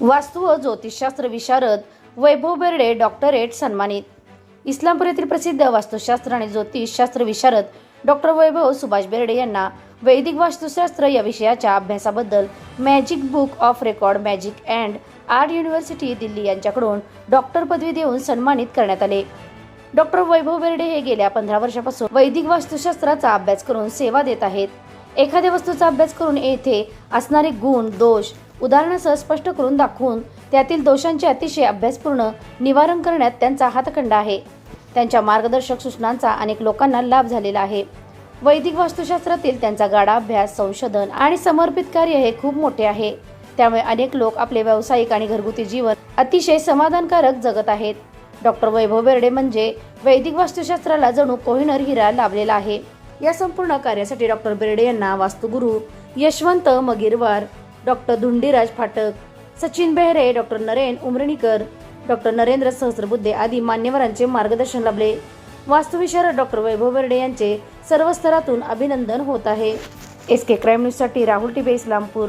वास्तू व ज्योतिषशास्त्र विशारद वैभव बेर्डे डॉक्टरेट सन्मानित. इस्लामपूर येथील प्रसिद्ध वास्तुशास्त्र आणि ज्योतिषशास्त्र विशारद डॉक्टर वैभव सुभाष बेर्डे यांना वैदिक वास्तुशास्त्र या विषयाच्या अभ्यासाबद्दल magic book of record magic and art university Delhi यांच्याकडून डॉक्टर पदवी देऊन सन्मानित करण्यात आले. डॉक्टर वैभव बेर्डे हे गेल्या पंधरा वर्षापासून वैदिक वास्तुशास्त्राचा अभ्यास करून सेवा देत आहेत. एखाद्या वस्तूचा अभ्यास करून येथे असणारे गुण दोष उदाहरणासह स्पष्ट करून दाखवून त्यातील दोषांचे अतिशय अभ्यासपूर्ण निवारण करण्यात त्यांचा हातखंड आहे. त्यांच्या मार्गदर्शक सूचनांचा अनेक लोकांना लाभ झालेला आहे. वैदिक वास्तुशास्त्रातील त्यांचा गाढा अभ्यास संशोधन आणि समर्पित कार्य हे खूप मोठे आहे. त्यामुळे अनेक लोक आपले व्यावसायिक आणि घरगुती जीवन अतिशय समाधानकारक जगत आहेत. डॉक्टर वैभव बेर्डे म्हणजे वैदिक वास्तुशास्त्राला जणू कोहिनर हिरा लाभलेला आहे. या संपूर्ण कार्यासाठी डॉक्टर बेर्डे यांना वास्तुगुरू Yashwant मगीरवार doctor Dhundiraj Phatak Sachin Behere doctor Naren Umranikar doctor Narendra Sahasrabuddhe आदी मान्यवरांचे मार्गदर्शन लाभले. वास्तुविशारद डॉक्टर वैभव बेर्डे यांचे सर्व स्तरातून अभिनंदन होत आहे. एस के क्राईम न्यूजसाठी राहुल टिबे इस्लामपूर.